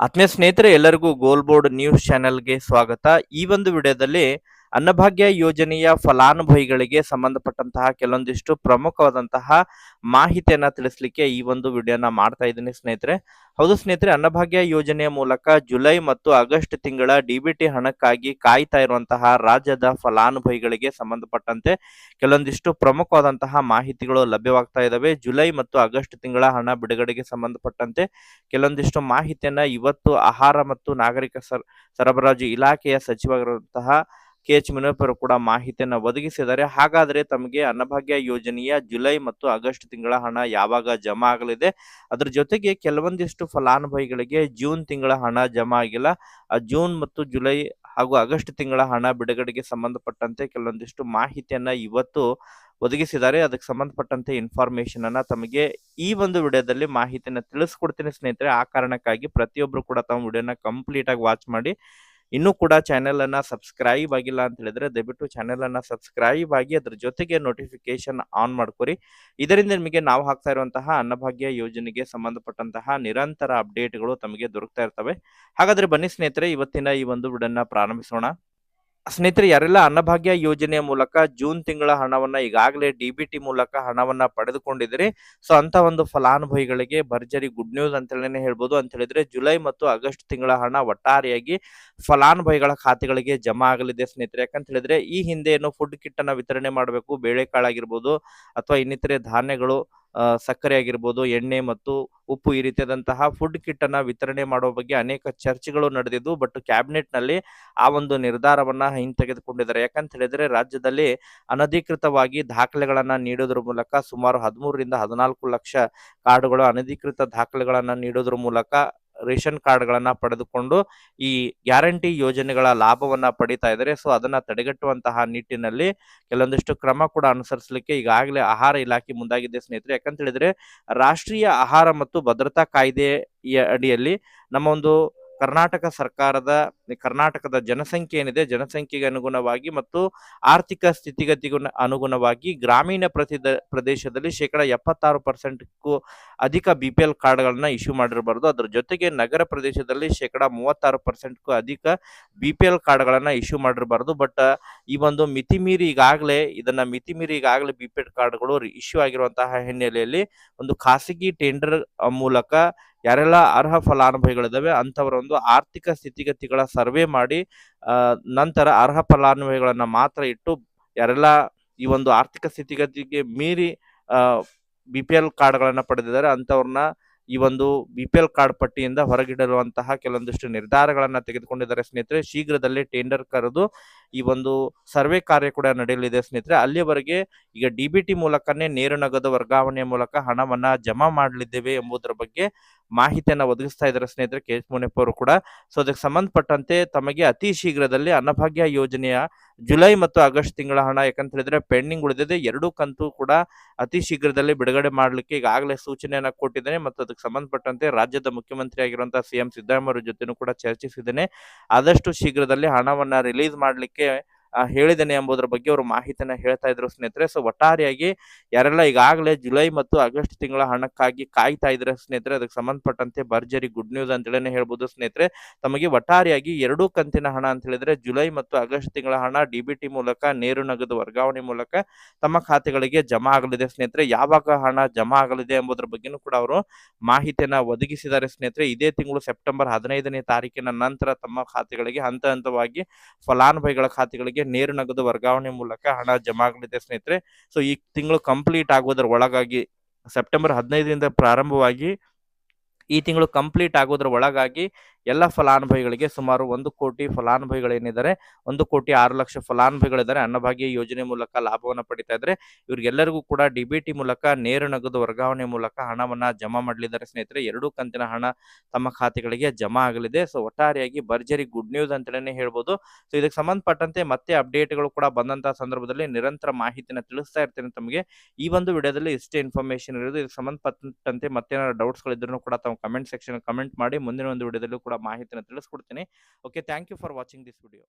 ಆತ್ಮೀಯ ಸ್ನೇಹಿತರೆ ಎಲ್ಲರಿಗೂ ಗೋಲ್ ಬೋರ್ಡ್ ನ್ಯೂಸ್ ಚಾನೆಲ್ಗೆ ಸ್ವಾಗತ. ಈ ಒಂದು ವಿಡಿಯೋದಲ್ಲಿ ಅನ್ನಭಾಗ್ಯ ಯೋಜನೆಯ ಫಲಾನುಭವಿಗಳಿಗೆ ಸಂಬಂಧಪಟ್ಟಂತಹ ಕೆಲವೊಂದಿಷ್ಟು ಪ್ರಮುಖವಾದಂತಹ ಮಾಹಿತಿಯನ್ನ ತಿಳಿಸ್ಲಿಕ್ಕೆ ಈ ಒಂದು ವಿಡಿಯೋನ ಮಾಡ್ತಾ ಇದ್ದೀನಿ ಸ್ನೇಹಿತರೆ. ಹೌದು ಸ್ನೇಹಿತರೆ, ಅನ್ನಭಾಗ್ಯ ಯೋಜನೆಯ ಮೂಲಕ ಜುಲೈ ಮತ್ತು ಆಗಸ್ಟ್ ತಿಂಗಳ ಡಿಬಿಟಿ ಹಣಕ್ಕಾಗಿ ಕಾಯ್ತಾ ಇರುವಂತಹ ರಾಜ್ಯದ ಫಲಾನುಭವಿಗಳಿಗೆ ಸಂಬಂಧಪಟ್ಟಂತೆ ಕೆಲವೊಂದಿಷ್ಟು ಪ್ರಮುಖವಾದಂತಹ ಮಾಹಿತಿಗಳು ಲಭ್ಯವಾಗ್ತಾ ಇದಾವೆ. ಜುಲೈ ಮತ್ತು ಆಗಸ್ಟ್ ತಿಂಗಳ ಹಣ ಬಿಡುಗಡೆಗೆ ಸಂಬಂಧಪಟ್ಟಂತೆ ಕೆಲವೊಂದಿಷ್ಟು ಮಾಹಿತಿಯನ್ನ ಇವತ್ತು ಆಹಾರ ಮತ್ತು ನಾಗರಿಕ ಸರ್, ಸರಬರಾಜು ಇಲಾಖೆಯ ಸಚಿವರಾದಂತಹ ಕೆ ಎಚ್ ಮುನಿಯಪ್ಪರು ಕೂಡ ಮಾಹಿತಿಯನ್ನು ಒದಗಿಸಿದ್ದಾರೆ. ಹಾಗಾದ್ರೆ ತಮಗೆ ಅನ್ನಭಾಗ್ಯ ಯೋಜನೆಯ ಜುಲೈ ಮತ್ತು ಆಗಸ್ಟ್ ತಿಂಗಳ ಹಣ ಯಾವಾಗ ಜಮಾ ಆಗಲಿದೆ? ಅದರ ಜೊತೆಗೆ ಕೆಲವೊಂದಿಷ್ಟು ಫಲಾನುಭವಿಗಳಿಗೆ ಜೂನ್ ತಿಂಗಳ ಹಣ ಜಮಾ ಆಗಿಲ್ಲ. ಆ ಜೂನ್ ಮತ್ತು ಜುಲೈ ಹಾಗೂ ಆಗಸ್ಟ್ ತಿಂಗಳ ಹಣ ಬಿಡುಗಡೆಗೆ ಸಂಬಂಧಪಟ್ಟಂತೆ ಕೆಲವೊಂದಿಷ್ಟು ಮಾಹಿತಿಯನ್ನು ಇವತ್ತು ಒದಗಿಸಿದ್ದಾರೆ. ಅದಕ್ಕೆ ಸಂಬಂಧಪಟ್ಟಂತೆ ಇನ್ಫಾರ್ಮೇಶನ್ ಅನ್ನ ತಮಗೆ ಈ ಒಂದು ವಿಡಿಯೋದಲ್ಲಿ ಮಾಹಿತಿಯನ್ನು ತಿಳಿಸ್ಕೊಡ್ತೀನಿ ಸ್ನೇಹಿತರೆ. ಆ ಕಾರಣಕ್ಕಾಗಿ ಪ್ರತಿಯೊಬ್ರು ಕೂಡ ತಮ್ಮ ವಿಡಿಯೋನ ಕಂಪ್ಲೀಟ್ ಆಗಿ ವಾಚ್ ಮಾಡಿ. ಇನ್ನೂ ಕೂಡ ಚಾನೆಲ್ ಅನ್ನ ಸಬ್ಸ್ಕ್ರೈಬ್ ಆಗಿಲ್ಲ ಅಂತ ಹೇಳಿದ್ರೆ ದಯವಿಟ್ಟು ಚಾನೆಲ್ ಅನ್ನ ಸಬ್ಸ್ಕ್ರೈಬ್ ಆಗಿ ಅದ್ರ ಜೊತೆಗೆ ನೋಟಿಫಿಕೇಶನ್ ಆನ್ ಮಾಡ್ಕೊರಿ. ಇದರಿಂದ ನಿಮಗೆ ನಾವು ಹಾಕ್ತಾ ಇರುವಂತಹ ಅನ್ನಭಾಗ್ಯ ಯೋಜನೆಗೆ ಸಂಬಂಧಪಟ್ಟಂತಹ ನಿರಂತರ ಅಪ್ಡೇಟ್ಗಳು ತಮಗೆ ದೊರಕ್ತಾ ಇರ್ತವೆ. ಹಾಗಾದ್ರೆ ಬನ್ನಿ ಸ್ನೇಹಿತರೆ, ಇವತ್ತಿನ ಈ ಒಂದು ವಿಡಿಯೋನ ಪ್ರಾರಂಭಿಸೋಣ. ಸ್ನೇಹಿತರೆ, ಯಾರೆಲ್ಲ ಅನ್ನಭಾಗ್ಯ ಯೋಜನೆಯ ಮೂಲಕ ಜೂನ್ ತಿಂಗಳ ಹಣವನ್ನ ಈಗಾಗಲೇ ಡಿಬಿಟಿ ಮೂಲಕ ಹಣವನ್ನ ಪಡೆದುಕೊಂಡಿದ್ದೀರಿ, ಸೊ ಅಂತ ಒಂದು ಫಲಾನುಭವಿಗಳಿಗೆ ಭರ್ಜರಿ ಗುಡ್ ನ್ಯೂಸ್ ಅಂತ ಹೇಳಿ ಹೇಳ್ಬೋದು. ಅಂತ ಹೇಳಿದ್ರೆ, ಜುಲೈ ಮತ್ತು ಆಗಸ್ಟ್ ತಿಂಗಳ ಹಣ ಒಟ್ಟಾರೆಯಾಗಿ ಫಲಾನುಭವಿಗಳ ಖಾತೆಗಳಿಗೆ ಜಮಾ ಆಗಲಿದೆ ಸ್ನೇಹಿತರೆ. ಯಾಕಂತ ಹೇಳಿದ್ರೆ, ಈ ಹಿಂದೆ ಏನು ಫುಡ್ ಕಿಟ್ ಅನ್ನ ವಿತರಣೆ ಮಾಡಬೇಕು ಬೇಳೆಕಾಳಾಗಿರ್ಬೋದು ಅಥವಾ ಇನ್ನಿತರೆ ಧಾನ್ಯಗಳು ಸಕ್ಕರೆ ಆಗಿರ್ಬೋದು, ಎಣ್ಣೆ ಮತ್ತು ಉಪ್ಪು ಈ ರೀತಿಯಾದಂತಹ ಫುಡ್ ಕಿಟ್ ಅನ್ನ ವಿತರಣೆ ಮಾಡುವ ಬಗ್ಗೆ ಅನೇಕ ಚರ್ಚೆಗಳು ನಡೆದಿದ್ದು ಬಟ್ ಕ್ಯಾಬಿನೆಟ್ನಲ್ಲಿ ಆ ಒಂದು ನಿರ್ಧಾರವನ್ನ ಹಿಂತೆಗೆದುಕೊಂಡಿದ್ದಾರೆ ಯಾಕಂತ ಹೇಳಿದ್ರೆ ರಾಜ್ಯದಲ್ಲಿ ಅನಧಿಕೃತವಾಗಿ ದಾಖಲೆಗಳನ್ನ ನೀಡೋದ್ರ ಮೂಲಕ ಸುಮಾರು ಹದಿಮೂರರಿಂದ ಹದಿನಾಲ್ಕು ಲಕ್ಷ ಕಾರ್ಡ್ಗಳು ಅನಧಿಕೃತ ದಾಖಲೆಗಳನ್ನ ನೀಡೋದ್ರ ಮೂಲಕ ರೇಷನ್ ಕಾರ್ಡ್ಗಳನ್ನ ಪಡೆದುಕೊಂಡು ಈ ಗ್ಯಾರಂಟಿ ಯೋಜನೆಗಳ ಲಾಭವನ್ನ ಪಡಿತಾ ಇದ್ದಾರೆ. ಸೊ, ಅದನ್ನ ತಡೆಗಟ್ಟುವಂತಹ ನಿಟ್ಟಿನಲ್ಲಿ ಕೆಲವೊಂದಿಷ್ಟು ಕ್ರಮ ಕೂಡ ಅನುಸರಿಸಲಿಕ್ಕೆ ಈಗಾಗಲೇ ಆಹಾರ ಇಲಾಖೆ ಮುಂದಾಗಿದೆ ಸ್ನೇಹಿತರೆ. ಯಾಕಂತ ಹೇಳಿದ್ರೆ, ರಾಷ್ಟ್ರೀಯ ಆಹಾರ ಮತ್ತು ಭದ್ರತಾ ಕಾಯ್ದೆಯ ಅಡಿಯಲ್ಲಿ ನಮ್ಮ ಒಂದು ಕರ್ನಾಟಕ ಸರ್ಕಾರದ ಕರ್ನಾಟಕದ ಜನಸಂಖ್ಯೆ ಏನಿದೆ, ಜನಸಂಖ್ಯೆಗೆ ಅನುಗುಣವಾಗಿ ಮತ್ತು ಆರ್ಥಿಕ ಸ್ಥಿತಿಗತಿಗೂ ಅನುಗುಣವಾಗಿ ಗ್ರಾಮೀಣ ಪ್ರತಿದ, ಪ್ರದೇಶದಲ್ಲಿ ಶೇಕಡ ಎಪ್ಪತ್ತಾರು ಪರ್ಸೆಂಟ್ಗೂ ಅಧಿಕ ಬಿ ಪಿ ಎಲ್ ಕಾರ್ಡ್ಗಳನ್ನ ಇಶ್ಯೂ ಮಾಡಿರಬಾರ್ದು. ಅದ್ರ ಜೊತೆಗೆ ನಗರ ಪ್ರದೇಶದಲ್ಲಿ ಶೇಕಡ ಮೂವತ್ತಾರು ಪರ್ಸೆಂಟ್ಗೂ ಅಧಿಕ ಬಿ ಪಿ ಎಲ್ ಕಾರ್ಡ್ಗಳನ್ನ ಇಶ್ಯೂ ಮಾಡಿರಬಾರ್ದು. ಬಟ್, ಈ ಒಂದು ಮಿತಿ ಮೀರಿ ಈಗಾಗಲೇ, ಇದನ್ನ ಮಿತಿ ಮೀರಿ ಈಗಾಗಲೇ ಬಿ ಪಿ ಎಲ್ ಕಾರ್ಡ್ಗಳು ಇಶ್ಯೂ ಆಗಿರುವಂತಹ ಹಿನ್ನೆಲೆಯಲ್ಲಿ ಒಂದು ಖಾಸಗಿ ಟೆಂಡರ್ ಮೂಲಕ ಯಾರೆಲ್ಲ ಅರ್ಹ ಫಲಾನುಭವಿಗಳಿದಾವೆ ಅಂಥವರ ಒಂದು ಆರ್ಥಿಕ ಸ್ಥಿತಿಗತಿಗಳ ಸರ್ವೆ ಮಾಡಿ ನಂತರ ಅರ್ಹ ಫಲಾನುಭವಿಗಳನ್ನು ಮಾತ್ರ ಇಟ್ಟು ಯಾರೆಲ್ಲ ಈ ಒಂದು ಆರ್ಥಿಕ ಸ್ಥಿತಿಗತಿಗೆ ಮೀರಿ ಬಿ ಪಿ ಎಲ್ ಕಾರ್ಡ್ಗಳನ್ನು ಪಡೆದಿದ್ದಾರೆ ಅಂಥವ್ರನ್ನ ಈ ಒಂದು ಬಿ ಪಿ ಎಲ್ ಕಾರ್ಡ್ ಪಟ್ಟಿಯಿಂದ ಹೊರಗಿಡಲುವಂತಹ ಕೆಲವೊಂದಿಷ್ಟು ನಿರ್ಧಾರಗಳನ್ನು ತೆಗೆದುಕೊಂಡಿದ್ದಾರೆ ಸ್ನೇಹಿತರೆ. ಶೀಘ್ರದಲ್ಲೇ ಟೆಂಡರ್ ಕರೆದು ಈ ಒಂದು ಸರ್ವೆ ಕಾರ್ಯ ಕೂಡ ನಡೆಯಲಿದೆ ಸ್ನೇಹಿತರೆ. ಅಲ್ಲಿಯವರೆಗೆ ಈಗ ಡಿ ಬಿ ಟಿ ಮೂಲಕನೇ ನೇರ ನಗದು ವರ್ಗಾವಣೆಯ ಮೂಲಕ ಹಣವನ್ನು ಜಮಾ ಮಾಡಲಿದ್ದೇವೆ ಎಂಬುದರ ಬಗ್ಗೆ ಮಾಹಿತಿಯನ್ನ ಒದಗಿಸ್ತಾ ಇದ್ದಾರೆ ಸ್ನೇಹಿತರೆ, ಕೆ ಎಚ್ ಮುನಿಯಪ್ಪ ಅವರು ಕೂಡ. ಸೊ ಅದಕ್ಕೆ ಸಂಬಂಧಪಟ್ಟಂತೆ ತಮಗೆ ಅತಿ ಶೀಘ್ರದಲ್ಲಿ ಅನ್ನಭಾಗ್ಯ ಯೋಜನೆಯ ಜುಲೈ ಮತ್ತು ಆಗಸ್ಟ್ ತಿಂಗಳ ಹಣ. ಯಾಕಂತ ಹೇಳಿದ್ರೆ, ಪೆಂಡಿಂಗ್ ಉಳಿದಿದೆ. ಎರಡೂ ಕಂತು ಕೂಡ ಅತಿ ಶೀಘ್ರದಲ್ಲಿ ಬಿಡುಗಡೆ ಮಾಡಲಿಕ್ಕೆ ಈಗಾಗಲೇ ಸೂಚನೆಯನ್ನ ಕೊಟ್ಟಿದ್ದೇನೆ ಮತ್ತು ಅದಕ್ಕೆ ಸಂಬಂಧಪಟ್ಟಂತೆ ರಾಜ್ಯದ ಮುಖ್ಯಮಂತ್ರಿ ಆಗಿರುವಂತಹ ಸಿಎಂ ಸಿದ್ದರಾಮಯ್ಯ ಜೊತೆನೂ ಕೂಡ ಚರ್ಚಿಸಿದ್ದೇನೆ. ಆದಷ್ಟು ಶೀಘ್ರದಲ್ಲಿ ಹಣವನ್ನ ರಿಲೀಸ್ ಮಾಡಲಿಕ್ಕೆ ಹೇಳಿದ್ದೇನೆ ಎಂಬುದರ ಬಗ್ಗೆ ಅವರು ಮಾಹಿತಿನ ಹೇಳ್ತಾ ಇದ್ರು ಸ್ನೇಹಿತರೆ. ಸೊ ಒಟ್ಟಾರೆಯಾಗಿ ಯಾರೆಲ್ಲ ಈಗಾಗಲೇ ಜುಲೈ ಮತ್ತು ಆಗಸ್ಟ್ ತಿಂಗಳ ಹಣಕ್ಕಾಗಿ ಕಾಯ್ತಾ ಇದ್ರೆ ಸ್ನೇಹಿತರೆ, ಅದಕ್ಕೆ ಸಂಬಂಧಪಟ್ಟಂತೆ ಭರ್ಜರಿ ಗುಡ್ ನ್ಯೂಸ್ ಅಂತೇಳಿ ಹೇಳ್ಬೋದು ಸ್ನೇಹಿತರೆ. ತಮಗೆ ಒಟ್ಟಾರೆಯಾಗಿ ಎರಡೂ ಕಂತಿನ ಹಣ ಅಂತ ಹೇಳಿದ್ರೆ ಜುಲೈ ಮತ್ತು ಆಗಸ್ಟ್ ತಿಂಗಳ ಹಣ ಡಿಬಿಟಿ ಮೂಲಕ, ನೇರು ನಗದು ವರ್ಗಾವಣೆ ಮೂಲಕ ತಮ್ಮ ಖಾತೆಗಳಿಗೆ ಜಮಾ ಆಗಲಿದೆ ಸ್ನೇಹಿತರೆ. ಯಾವಾಗ ಹಣ ಜಮಾ ಆಗಲಿದೆ ಎಂಬುದರ ಬಗ್ಗೆನೂ ಕೂಡ ಅವರು ಮಾಹಿತಿಯನ್ನ ಒದಗಿಸಿದ್ದಾರೆ ಸ್ನೇಹಿತರೆ. ಇದೇ ತಿಂಗಳು ಸೆಪ್ಟೆಂಬರ್ ಹದಿನೈದನೇ ತಾರೀಕಿನ ನಂತರ ತಮ್ಮ ಖಾತೆಗಳಿಗೆ ಹಂತ ಹಂತವಾಗಿ ಫಲಾನುಭವಿಗಳ ಖಾತೆಗಳಿಗೆ ನೇರು ನಗದು ವರ್ಗಾವಣೆ ಮೂಲಕ ಹಣ ಜಮಾ ಆಗಲಿದೆ ಸ್ನೇಹಿತರೆ. ಸೊ ಈ ತಿಂಗಳು ಕಂಪ್ಲೀಟ್ ಆಗುವುದರ ಒಳಗಾಗಿ ಸೆಪ್ಟೆಂಬರ್ ಹದಿನೈದರಿಂದ ಪ್ರಾರಂಭವಾಗಿ ಈ ತಿಂಗಳು ಕಂಪ್ಲೀಟ್ ಆಗೋದ್ರ ಒಳಗಾಗಿ ಎಲ್ಲ ಫಲಾನುಭವಿಗಳಿಗೆ ಸುಮಾರು ಒಂದು ಕೋಟಿ ಫಲಾನುಭವಿಗಳೇನಿದ್ದಾರೆ, ಒಂದು ಕೋಟಿ ಆರು ಲಕ್ಷ ಫಲಾನುಭವಿಗಳಿದ್ದಾರೆ. ಅನ್ನಭಾಗ್ಯ ಯೋಜನೆ ಮೂಲಕ ಲಾಭವನ್ನು ಪಡಿತಾ ಇದ್ದಾರೆ. ಇವ್ರಿಗೆಲ್ಲರಿಗೂ ಕೂಡ ಡಿಬಿಟಿ ಮೂಲಕ ನೇರ ನಗದು ವರ್ಗಾವಣೆ ಮೂಲಕ ಹಣವನ್ನ ಜಮಾ ಮಾಡಲಿದ್ದಾರೆ. ಸ್ನೇಹಿತರೆ, ಎರಡು ಕಂತಿನ ಹಣ ತಮ್ಮ ಖಾತೆಗಳಿಗೆ ಜಮಾ ಆಗಲಿದೆ. ಸೊ, ಒಟ್ಟಾರೆಯಾಗಿ ಭರ್ಜರಿ ಗುಡ್ ನ್ಯೂಸ್ ಅಂತಲೇ ಹೇಳ್ಬೋದು. ಸೊ, ಇದಕ್ಕೆ ಸಂಬಂಧಪಟ್ಟಂತೆ ಮತ್ತೆ ಅಪ್ಡೇಟ್ಗಳು ಕೂಡ ಬಂದಂತಹ ಸಂದರ್ಭದಲ್ಲಿ ನಿರಂತರ ಮಾಹಿತಿನ ತಿಳಿಸ್ತಾ ಇರ್ತೇನೆ ತಮಗೆ. ಈ ಒಂದು ವಿಡಿಯೋದಲ್ಲಿ ಇಷ್ಟೇ ಇನ್ಫಾರ್ಮೇಶನ್ ಇರೋದು. ಇದಕ್ಕೆ ಸಂಬಂಧಪಟ್ಟಂತೆ ಮತ್ತೇನಾದ್ರು ಡೌಟ್ಸ್ಗಳಿದ್ರು ಕೂಡ ತಾವು ಕಮೆಂಟ್ ಸೆಕ್ಷನ್ ಕಮೆಂಟ್ ಮಾಡಿ ಮುಂದಿನ ಒಂದು ವಿಡಿಯೋದಲ್ಲೂ ಕೂಡ ಮಾಹಿತಿನ ತಿಳಿಸ್ಕೊಡ್ತೀನಿ. Okay thank you for watching this video